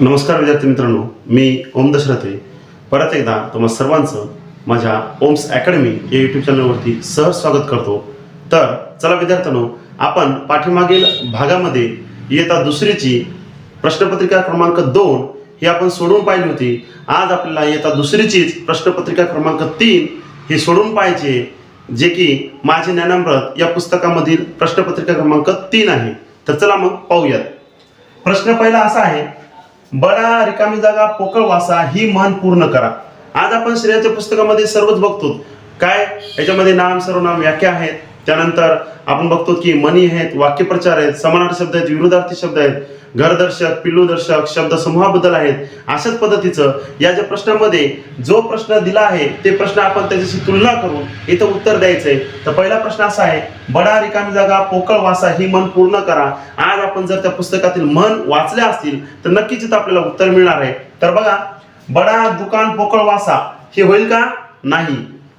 नमस्कार विद्यार्थी मित्रांनो मी ओम दशरथे. परत एकदा तुम्हा सर्वांचं माझ्या ओम्स अकॅडमी या यूट्यूब चॅनलवरती सहज स्वागत करतो. तर चला विद्यार्थ्यांनो आपण पाठीमागील भागामध्ये इयत्ता दुसरीची प्रश्नपत्रिका क्रमांक दोन ही आपण सोडून पाहिली होती. आज आपल्याला इयत्ता दुसरीचीच प्रश्नपत्रिका क्रमांक तीन ही सोडून पाहायची जे की माझे ज्ञानामृत या पुस्तकामधील प्रश्नपत्रिका क्रमांक तीन आहे. तर चला मग पाहूयात. प्रश्न पहिला असा आहे बरा रिकामी जागा पोकळ वासा ही म्हण पूर्ण करा. आज आपण श्रेयाच्या पुस्तकामध्ये सर्वच बघतो. काय? याच्यामध्ये नाम सर्वनाम व्याख्या आहेत. त्यानंतर आपण बघतो की मनी आहेत वाक्यप्रचार आहेत समानार्थी शब्द आहेत विरोधार्थी शब्द आहेत. घरदर्शक पिल्लूदर्शक शब्दसमूहाबद्दल आहेत. अशाच पद्धतीचं या ज्या प्रश्नामध्ये जो प्रश्न दिला आहे ते प्रश्न आपण त्याच्याशी तुलना करून इथं उत्तर द्यायचं आहे. तर पहिला प्रश्न असा आहे बडा रिकामी जागा पोकळ वासा ही मन पूर्ण करा. आज आपण जर त्या पुस्तकातील मन वाचल्या असतील तर नक्कीच इथं आपल्याला उत्तर मिळणार आहे. तर बघा बडा दुकान पोकळ वासा हे होईल का? नाही.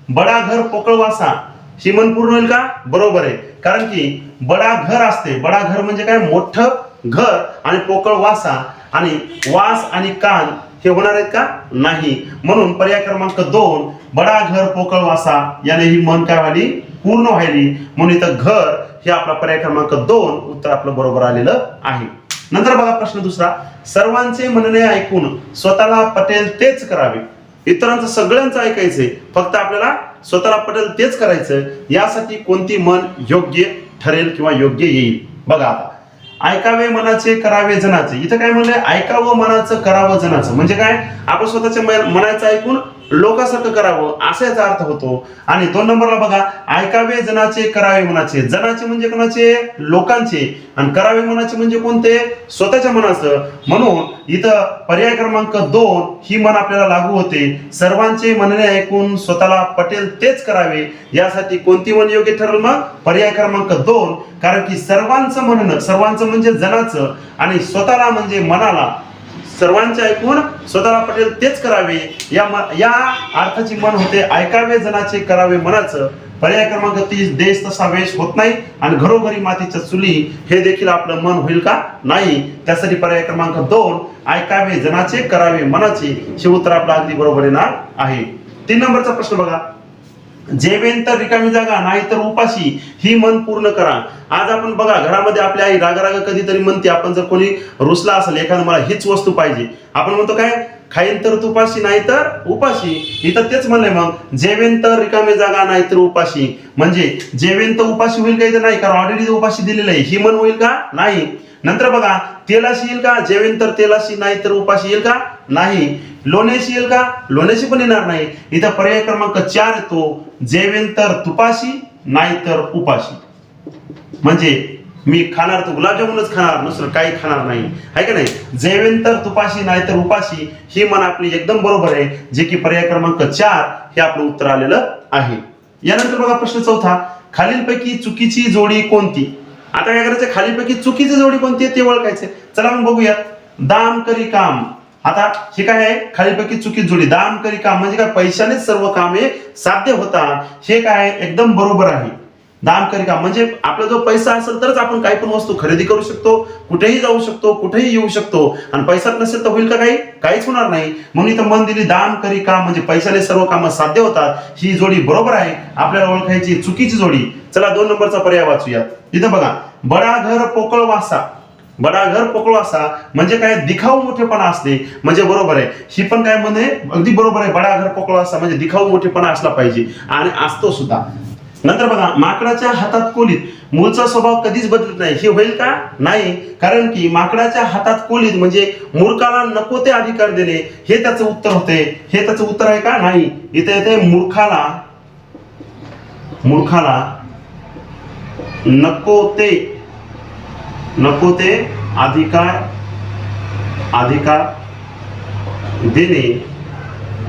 बडा घर पोकळ वासा ही मन पूर्ण होईल का? बरोबर आहे. कारण की बडा घर असते. बडा घर म्हणजे काय? मोठं घर आणि पोकळ वासा आणि वास आणि कान हे होणार आहेत का? नाही. म्हणून पर्याय क्रमांक दोन बडा घर पोकळ वासा याने ही मन काय व्हायली? पूर्ण व्हायली. म्हणून इथं घर हे आपला पर्याय क्रमांक दोन उत्तर आपलं बरोबर आलेलं आहे. नंतर बघा प्रश्न दुसरा. सर्वांचे म्हणणे ऐकून स्वतःला पटेल तेच करावे. इतरांचं सगळ्यांचं ऐकायचंय. फक्त आपल्याला स्वतःला पटेल तेच करायचं यासाठी कोणती मन योग्य ठरेल किंवा योग्य येईल? बघा आता. ऐकावे मनाचे करावे जनाचे. इथं काय म्हणलंय? ऐकावं मनाचं करावं जनाचं. म्हणजे काय? आपण स्वतःच्या मनाचं ऐकून लोकांसारखं करावं असा याचा अर्थ होतो. आणि दोन नंबरला बघा ऐकावे जनाचे करावे मनाचे. जनाचे म्हणजे कोणाचे? लोकांचे. आणि करावे मनाचे म्हणजे कोणते? स्वतःच्या मनाचं. म्हणून इथं पर्याय क्रमांक दोन ही मन आपल्याला लागू होते. सर्वांचे म्हणणे ऐकून स्वतःला पटेल तेच करावे. यासाठी कोणती मन योग्य ठरेल मग? पर्याय क्रमांक दोन. कारण की सर्वांचं म्हणणं सर्वांचं म्हणजे जनाचं. आणि स्वतःला म्हणजे मनाला. सर्वांचे ऐकून स्वतःला पटेल तेच करावे. या या अर्थाची मन होते ऐकावे जनाचे करावे मनाचं. पर्याय क्रमांक तीस देश तसा वेश होत नाही आणि घरोघरी मातीच्या चुली हे देखील आपलं मन होईल का? नाही. त्यासाठी पर्याय क्रमांक दोन ऐकावे जनाचे करावे मनाचे. हे उत्तर आपलं अगदी बरोबर येणार आहे. तीन नंबरचा प्रश्न बघा. जेवेन तर रिकामी जागा नाही तर उपाशी ही मन पूर्ण करा. आज आपण बघा घरामध्ये आपली आई राग राग कधीतरी म्हणते आपण जर कोणी रुसला असेल एखादं मला हीच वस्तू पाहिजे. आपण म्हणतो काय? खाईन तर तुपाशी नाही तर उपाशी. इथं तेच म्हणलंय मग. जेवेन तर रिकामी जागा नाही तर उपाशी. म्हणजे जेवेन तर उपाशी होईल का इथं? नाही कारण ऑलरेडी उपाशी दिलेलं आहे. ही मन होईल का? नाही. नंतर बघा तेलाशी येईल का? जेवेन तर तेलाशी नाही तर उपाशी येईल का? नाही. लोण्याशी येईल का? लोण्याशी पण येणार नाही. इथं पर्याय क्रमांक चार येतो. जेवेन तर तुपाशी नाही तर उपाशी. म्हणजे मी खाणार तर गुलाबजामुनच खाणार दुसरं काही खाणार नाही. आहे का नाही? जेवेन तर तुपाशी नाही तर उपाशी ही मन आपली एकदम बरोबर आहे. जे की पर्याय क्रमांक चार हे आपलं उत्तर आलेलं आहे. यानंतर बघा प्रश्न चौथा. खालीलपैकी चुकीची जोडी कोणती? आता काय करायचं? खालीलपैकी चुकीची जोडी कोणती आहे? ते ओळखायचे चला मग बघूया दाम करी काम. आता हे काय आहे? खालीपैकी चुकीची जोडी. दाम करी काम. म्हणजे काय? पैशानेच सर्व कामे साध्य होतात. हे काय आहे? एकदम बरोबर आहे. दाम करी काम. म्हणजे आपला जो पैसा असेल तरच आपण काही पण वस्तू खरेदी करू शकतो कुठेही जाऊ शकतो कुठेही येऊ शकतो. आणि पैसा नसेल तर होईल का काही? काहीच होणार नाही. म्हणून इथं मन दिली दाम करी काम. म्हणजे पैशाने सर्व कामं साध्य होतात. ही जोडी बरोबर आहे. आपल्याला ओळखायची चुकीची जोडी. चला दोन नंबरचा पर्याय वाचूया इथं बघा. बडा घर पोकळ वासा. बडा घर असा म्हणजे काय दिखाऊ मोठेपणा असणे म्हणजे बरोबर आहे. ही पण काय म्हणे अगदी बरोबर आहे बडा घर असा म्हणजे दिखाऊ मोठेपणा असला पाहिजे. आणि असतो सुद्धा. नंतर बघा माकडाच्या हातात कोलीत मूळचा स्वभाव कधीच बदलत नाही. हे होईल का? नाही. कारण की माकडाच्या हातात कोलीत म्हणजे मूर्खाला नको ते अधिकार देणे. हे त्याचं उत्तर होते. हे त्याचं उत्तर आहे का? नाही. इथे येते मूर्खाला मूर्खाला नको ते नको ते अधिकार अधिकार देणे.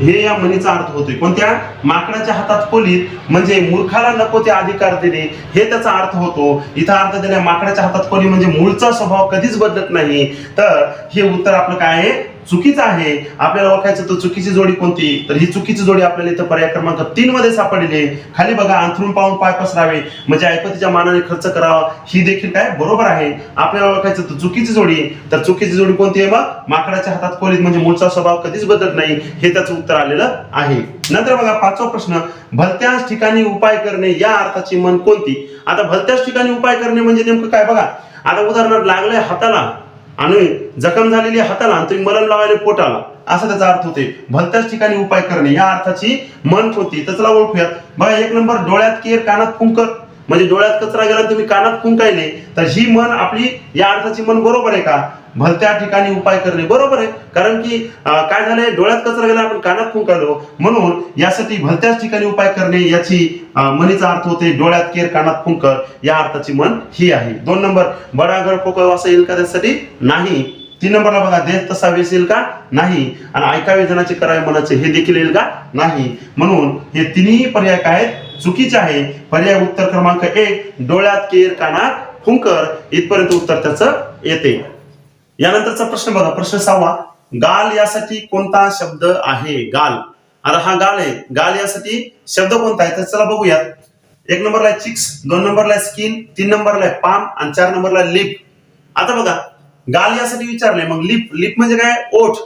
हे या म्हणीचा अर्थ होतोय. कोणत्या? माकडाच्या हातात कोलीत म्हणजे मूर्खाला नको ते अधिकार देणे. हे त्याचा अर्थ होतो. इथं अर्थ देणे माकडाच्या हातात कोली म्हणजे मूळचा स्वभाव कधीच बदलत नाही. तर हे उत्तर आपलं काय आहे? चुकीचा आहे. आपल्याला ओळखायचं तर चुकीची जोडी कोणती? तर ही चुकीची जोडी आपल्याला इथं पर्याय क्रमांक तीन मध्ये सापडलेली आहे. खाली बघा अंथरून पाहून पाय पसरावे. म्हणजे ऐपतीच्या मानाने खर्च करावा. ही देखील काय? बरोबर आहे. आपल्याला ओळखायचं तर चुकीची जोडी. तर चुकीची जोडी कोणती आहे मग? माकडाच्या हातात कोलीत म्हणजे मूळचा स्वभाव कधीच बदलत नाही. हे त्याचं उत्तर आलेलं आहे. नंतर बघा पाचवा प्रश्न. भलत्याच ठिकाणी उपाय करणे या अर्थाची मन कोणती? आता भलत्याच ठिकाणी उपाय करणे म्हणजे नेमकं काय? बघा आता उदाहरणार्थ लागलंय हाताला. आणि जखम झालेली हाताला आणि तुम्ही मलम लावायला पोटाला. असा त्याचा अर्थ होते भलत्याच ठिकाणी उपाय करणे. या अर्थाची मन होती. तर ओळखूयात. बघा एक नंबर डोळ्यात केर कानात फुंकर म्हणजे डोळ्यात कचरा गेला तुम्ही कानात फुंकायले तर ही मन आपली या अर्थाची मन बरोबर आहे का? भलत्या ठिकाणी उपाय करणे बरोबर आहे. कारण की काय झालंय? डोळ्यात कचरा गेला आपण कानात फुंकालो म्हणून यासाठी भलत्याच ठिकाणी उपाय करणे याची मनीचा अर्थ होते डोळ्यात केर कानात फुंकर या अर्थाची मन ही आहे. दोन नंबर बडागड पोकळ असं येईल का त्यासाठी? नाही. तीन नंबरला बघा देश तसा वेस येईल का? नाही. आणि ऐकावे जनाचे करावे मनाचे हे देखील येईल का? नाही. म्हणून हे तिन्ही पर्याय काय आहेत? चुकीचे आहे. पर्याय उत्तर क्रमांक एक डोळ्यात केर कानात फुंकर इथपर्यंत उत्तर त्याचं येते. यानंतरचा प्रश्न बघा. प्रश्न सहावा. गाल यासाठी कोणता शब्द आहे? गाल. आता हा गाल आहे. गाल यासाठी शब्द कोणता आहे? तर चला बघूयात. एक नंबरला आहे चिक्स दोन नंबरला आहे स्किन तीन नंबरला आहे पाम आणि चार नंबरला लिप. आता बघा. गाल यासाठी विचारले मग लिप लिप म्हणजे काय? ओठ.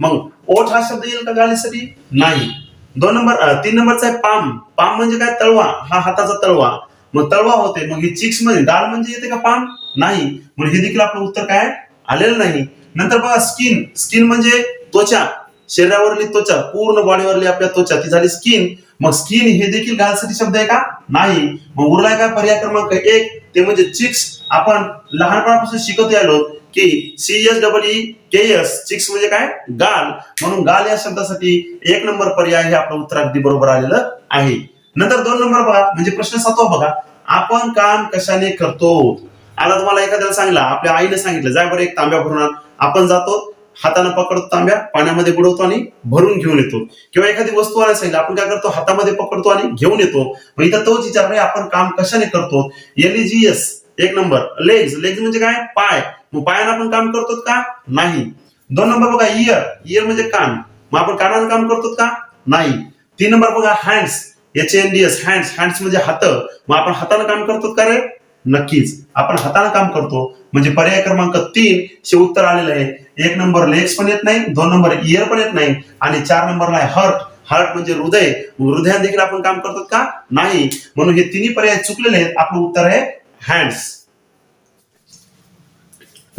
मग ओठ हा शब्द येईल का गाल यासाठी नाही. दोन नंबर तीन नंबरचा आहे पाम. पाम म्हणजे काय? तळवा. हा हाताचा तळवा. मग तळवा होते. मग हे चिक्समध्ये गाल म्हणजे येते का पाम? नाही. म्हणून हे देखील आपलं उत्तर काय? आलेलं नाही. नंतर बघा स्किन स्किन म्हणजे त्वचा. शरीरावरली त्वचा पूर्ण बॉडीवरली आपल्या त्वचा. ती झाली स्किन मग स्किन हे देखील गालसाठी शब्द आहे का? नाही. मग उरलाय का पर्याय क्रमांक एक? ते म्हणजे चिक्स आपण लहानपणापासून शिकत आलो की C S W K S cheeks म्हणजे काय? गाल. म्हणून गाल या शब्दासाठी एक नंबर पर्याय हे आपलं उत्तर अगदी बरोबर आलेलं आहे. नंतर दोन नंबर बघा म्हणजे प्रश्न सातवा बघा. आपण काम कशाने करतो? आता तुम्हाला एखाद्याला सांगितलं आपल्या आईने सांगितलं जाय बरं एक तांब्या भरून आण. आपण जातो हाताने पकडतो तांब्या पाण्यामध्ये बुडवतो आणि भरून घेऊन येतो. किंवा एखादी वस्तू आणायला सांगितलं आपण काय करतो हातामध्ये पकडतो आणि घेऊन येतो. मग इथं तोच विचार आपण काम कशाने करतो? एलईजीएस एक नंबर. लेग्स लेग्स म्हणजे काय? पाय. मग पायानं आपण काम करतो का? नाही. दोन नंबर बघा इयर इयर म्हणजे कान. मग आपण कानानं काम करतो का? नाही. तीन नंबर बघा hands H N D S hands hands म्हणजे हात. मग आपण हाताने काम करतो का रे? नक्कीच. आपण हाताने काम करतो. म्हणजे पर्याय क्रमांक तीन चे उत्तर आलेलं आहे. एक नंबर लेग्स पण येत नाही दोन नंबर इयर पण येत नाही आणि चार नंबरला आहे हर्ट हार्ट म्हणजे हृदय. हृदयात देखील आपण काम करतो का? नाही. म्हणून हे तिन्ही पर्याय चुकलेले आहेत. आपलं उत्तर आहे हँड्स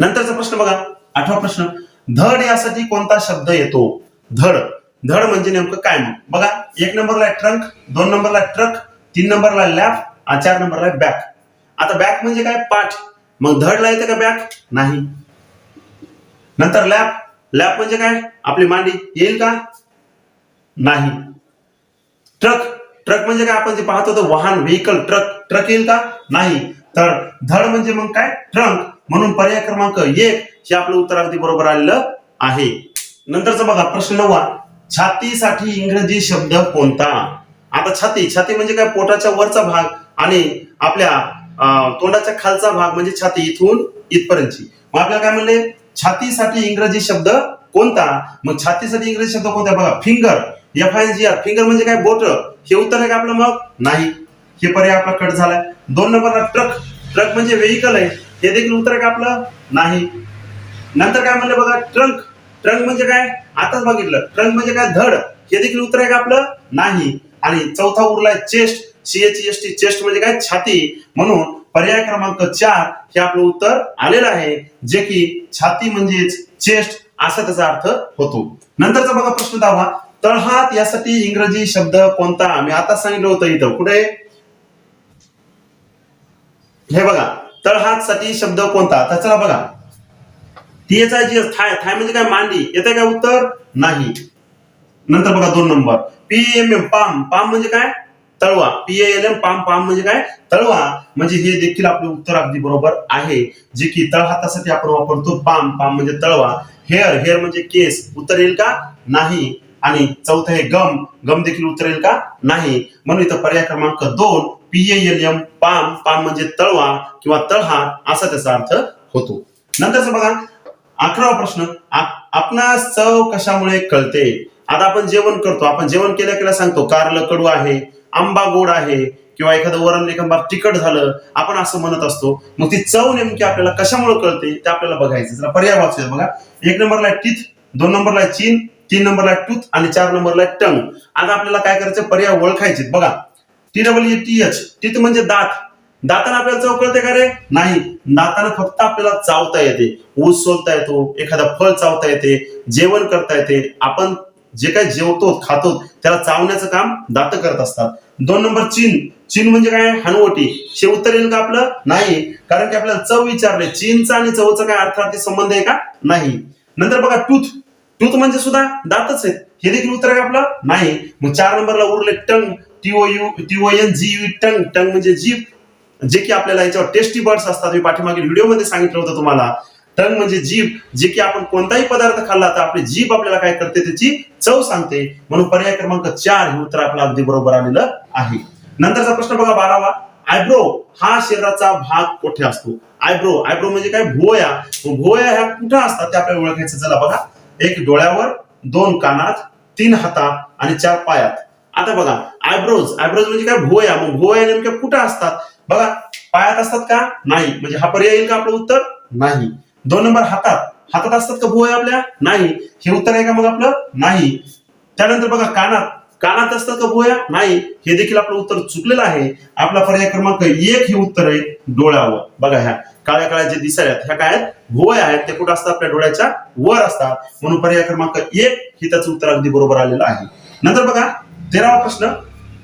नंतरचा प्रश्न बघा. आठवा प्रश्न. धड यासाठी कोणता शब्द येतो? धड. धड म्हणजे नेमकं काय मग? बघा. एक नंबरला आहे ट्रंक दोन नंबरला ट्रक तीन नंबरला लॅफ आणि चार नंबरला बॅक आता बॅक म्हणजे काय? पाठ. मग धडला येते का बॅक नाही. नंतर लॅप लॅप म्हणजे काय? आपली मांडी. येईल का? नाही. ट्रक ट्रक म्हणजे काय? आपण जे पाहतो तर वाहन व्हेकल ट्रक ट्रक येईल का? नाही. तर धड म्हणजे मग काय? ट्रंक म्हणून पर्याय क्रमांक एक हे आपलं उत्तर अगदी बरोबर आलेलं आहे. नंतरचा बघा प्रश्न नववा. छातीसाठी इंग्रजी शब्द कोणता? आता छाती. छाती म्हणजे काय? पोटाच्या वरचा भाग आणि आपल्या तोंडाचा खालचा भाग म्हणजे छाती इथून इथपर्यंतची. मग आपल्याला काय म्हणले? छातीसाठी इंग्रजी शब्द कोणता? मग छातीसाठी इंग्रजी शब्द कोणता? बघा finger F I G R finger म्हणजे काय? बोट. हे उत्तर आहे का आपलं मग? नाही. हे पर्याय आपला कट झालाय. दोन नंबरला ट्रक. ट्रक म्हणजे व्हेकल आहे. हे देखील उत्तर आहे का आपलं? नाही. नंतर काय म्हणलं बघा? ट्रंक. ट्रंक म्हणजे काय? आताच बघितलं. ट्रंक म्हणजे काय? धड. हे देखील उत्तर आहे का आपलं? नाही. आणि चौथा उरलाय chest. C H S T chest म्हणजे काय? छाती. म्हणून पर्याय क्रमांक चार हे आपलं उत्तर आलेलं आहे जे की छाती म्हणजेच चेस्ट असा त्याचा अर्थ होतो. नंतरचा बघा प्रश्न दहावा. तळहात यासाठी इंग्रजी शब्द कोणता? मी आता सांगितलं होतं इथं. कुठे? हे बघा. तळहात साठी शब्द कोणता? तर चला बघा. T H I G S thigh thigh म्हणजे काय? मांडी. येते काय उत्तर? नाही. नंतर बघा दोन number. P M M palm. Palm म्हणजे काय? तळवा. पीएएलएम पाम पाम म्हणजे काय? तळवा. म्हणजे हे देखील आपलं उत्तर अगदी बरोबर आहे. जे की तळहातासाठी आपण वापरतो पाम पाम म्हणजे तळवा. हेअर हेअर म्हणजे केस. उत्तर येईल का? नाही. आणि चौथं आहे गम. गम देखील उत्तर येईल का? नाही. म्हणून इथं पर्याय क्रमांक दोन पीएएलएम पाम पाम म्हणजे तळवा किंवा तळहा असा त्याचा अर्थ होतो. नंतरचा बघा अकरावा प्रश्न. आपणास चव कशामुळे कळते? आता आपण जेवण करतो. आपण जेवण केल्या केल्या सांगतो कारलं कडू आहे. आंबा गोड आहे किंवा एखादं वरण एखादं तिखट झालं आपण असं म्हणत असतो. मग ती चव नेमकी आपल्याला कशामुळे कळते ते आपल्याला बघायचं. जरा पर्याय वाचूया बघा. एक नंबरला आहे टीथ दोन नंबरला आहे चीन तीन नंबरला आहे टूथ आणि चार नंबरला आहे टंग आता आपल्याला काय करायचं? पर्याय ओळखायचे. बघा. T double T H teeth म्हणजे दात. दाताना आपल्याला चव कळते का रे? नाही. दाताना फक्त आपल्याला चावता येते. ऊस सोलता येतो. एखादा फळ चावता येते. जेवण करता येते. आपण जे काय जेवतो खातो त्याला चावण्याचं काम दात करत असतात. दोन नंबर चीन. चीन म्हणजे काय? हनवटी. हे उत्तर येईल का आपलं? नाही. कारण की आपल्याला चव विचारले. चीनचा आणि चवचा काय अर्थार्थी संबंध आहे का? नाही. नंतर बघा टूथ. टूथ म्हणजे सुद्धा दातच आहेत. हे देखील उत्तर आहे आपलं? नाही. मग चार नंबरला उरले tongue. T O U T O N G U tongue. Tongue म्हणजे जीभ. जे की आपल्याला याच्यावर टेस्टी बर्ड्स असतात. मी पाठीमागील व्हिडिओमध्ये सांगितलं होतं तुम्हाला. टंग म्हणजे जीभ जे की आपण कोणताही पदार्थ खाल्ला तर आपली जीभ आपल्याला काय करते? त्याची चव सांगते. म्हणून पर्याय क्रमांक चार हे उत्तर आपलं अगदी बरोबर आलेलं आहे. नंतरचा प्रश्न बघा बारावा. आयब्रो हा शरीराचा भाग कुठे असतो? आयब्रो आयब्रो म्हणजे काय? भुवया. भोया भुवया ह्या कुठे असतात? ते आपल्याला ओळखायचं चला बघा. एक डोळ्यावर दोन कानात तीन हातात आणि चार पायात. आता बघा आयब्रोज आयब्रोज म्हणजे काय? भुवया. मग भुवया नेमक्या कुठे असतात? बघा पायात असतात का? नाही. म्हणजे हा पर्याय येईल का आपलं उत्तर? नाही. दोन नंबर हातात. हातात असतात का भुवया आपल्या? नाही. हे उत्तर आहे का मग आपलं? नाही. त्यानंतर बघा कानात. कानात असतात का भुवया नाही. हे देखील आपलं उत्तर चुकलेलं आहे. आपला पर्याय क्रमांक एक हे उत्तर आहे डोळ्यावर. बघा ह्या. काळ्या काळ्या जे दिसायला ह्या काय आहेत? भुवया आहेत. ते कुठं असतात? आपल्या डोळ्याच्या वर असतात. म्हणून पर्याय क्रमांक एक हे त्याचं उत्तर अगदी बरोबर आलेलं आहे. नंतर बघा तेरावा प्रश्न.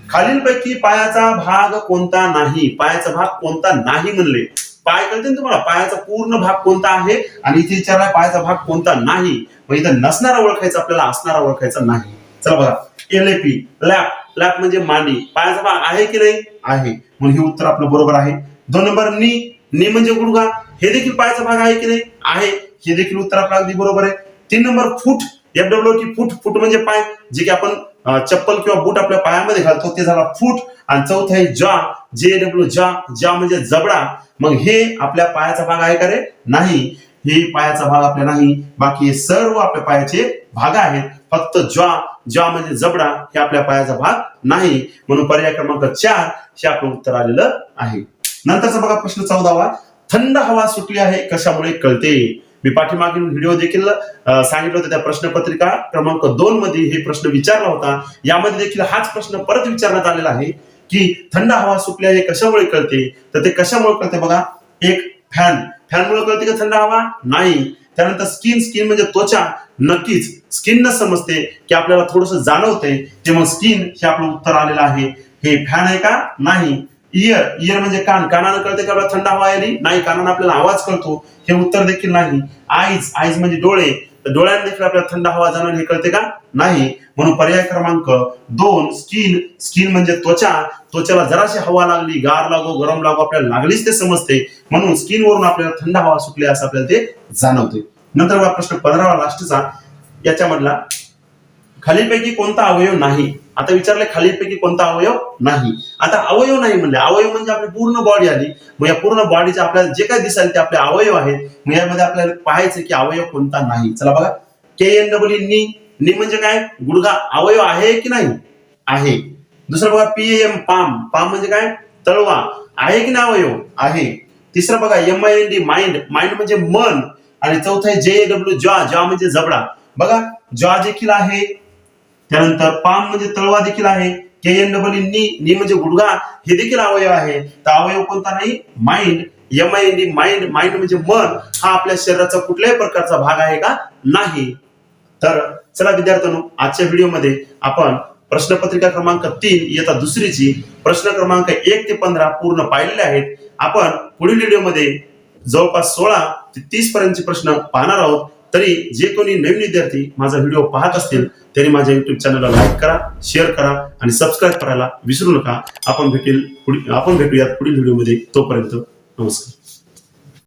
खालीलपैकी पायाचा भाग कोणता नाही? पायाचा भाग कोणता नाही म्हणले. पाय कळते ना तुम्हाला? पायाचा पूर्ण भाग कोणता आहे आणि इथे विचारलाय पायाचा भाग कोणता नाही? मग इथं नसणारा ओळखायचा आपल्याला असणारा ओळखायचा नाही. चला बघा. एलएपी लॅप लॅप म्हणजे मांडी. पायाचा भाग आहे की नाही? आहे. म्हणून हे उत्तर आपलं बरोबर आहे. दोन नंबर नी नी म्हणजे गुडघा. हे देखील पायाचा भाग आहे की नाही? आहे. हे देखील उत्तर आपलं अगदी बरोबर आहे. तीन number foot. F W T foot. Foot म्हणजे पाय. जे की आपण चप्पल किंवा बूट आपल्या पायामध्ये घालतो ते झाला फूट. आणि चौथा आहे जा जे डब्ल्यू जा जा म्हणजे जबडा. मग हे आपल्या पायाचा भाग आहे का रे? नाही. हे पायाचा भाग आपल्या नाही. बाकी हे सर्व आपल्या पायाचे भाग आहेत. फक्त ज्वा. ज्वा म्हणजे जबडा. हे आपल्या पायाचा भाग नाही. म्हणून पर्याय क्रमांक चार हे आपलं उत्तर आलेलं आहे. नंतरचा बघा प्रश्न चौदावा. थंड हवा सुटली आहे. कशामुळे? कळते. मी पाठीमागील व्हिडिओ देखील सांगितलं होतं त्या प्रश्नपत्रिका क्रमांक दोन मध्ये हे प्रश्न विचारला होता. यामध्ये देखील हाच प्रश्न परत विचारण्यात आलेला आहे की थंड हवा सुटली आहे कशामुळे कळते? तर ते कशामुळे कळते बघा? एक फॅन फॅनमुळे कळते का थंड हवा? नाही. त्यानंतर स्किन स्किन म्हणजे त्वचा. नक्कीच स्किन न समजते की आपल्याला थोडस जाणवते तेव्हा स्किन हे आपलं उत्तर आलेलं आहे. हे फॅन आहे का? नाही. इयर इयर म्हणजे कान. कानानं कळते का आपल्याला थंड हवा आली नाही कानानं आपल्याला आवाज कळतो. हे उत्तर देखील नाही. आईज आईज म्हणजे डोळे. तर डोळ्याने देखील आपल्याला थंड हवा जाणवली हे कळते का? नाही. म्हणून पर्याय क्रमांक दोन स्किन स्किन म्हणजे त्वचा. त्वचेला जराशी हवा लागली गार लागो गरम लागो आपल्याला लागलीच ते समजते. म्हणून स्किन वरून आपल्याला थंड हवा सुटली असं आपल्याला ते जाणवते. नंतर प्रश्न पंधरावा लास्टचा याच्यामधला खालीलपैकी कोणता अवयव नाही? आता विचारले खालीलपैकी कोणता अवयव नाही. आता अवयव नाही म्हणले. अवयव म्हणजे आपली पूर्ण बॉडी आली. मग या पूर्ण बॉडीचे आपल्याला जे काय दिसाल ते आपले अवयव आहेत. मग यामध्ये आपल्याला पाहायचं की अवयव कोणता नाही. चला बघा. के एन डब्ल्यू नी नी म्हणजे काय? गुडघा अवयव आहे की नाही? आहे. दुसरं बघा पी एम पाम पाम म्हणजे काय? तळवा. आहे की नाही अवयव? आहे. तिसरं बघा M I N D mind mind म्हणजे मन. आणि चौथं आहे जे डब्ल्यू जॉ जॉ म्हणजे जबडा. बघा जॉ देखील आहे. त्यानंतर पाम म्हणजे तळवा देखील आहे. के एन डबल नी नी म्हणजे गुडघा हे देखील अवयव आहे. तर अवयव कोणता नाही? Mind M I D mind mind म्हणजे मन. हा आपल्या शरीराचा कुठल्याही प्रकारचा भाग आहे का? नाही. तर चला विद्यार्थ्यांनो आजच्या व्हिडिओमध्ये आपण प्रश्नपत्रिका क्रमांक तीन येता दुसरीची प्रश्न क्रमांक एक ते पंधरा पूर्ण पाहिलेले आहेत. आपण पुढील व्हिडिओमध्ये जवळपास सोळा ते तीस पर्यंतचे प्रश्न पाहणार आहोत. तरी जे कोणी नवीन विद्यार्थी माझा व्हिडिओ पाहत असतील त्यांनी माझ्या युट्यूब चॅनलला लाईक करा शेअर करा आणि सबस्क्राईब करायला विसरू नका. आपण भेटेल पुढील आपण भेटूयात पुढील व्हिडिओमध्ये तोपर्यंत नमस्कार.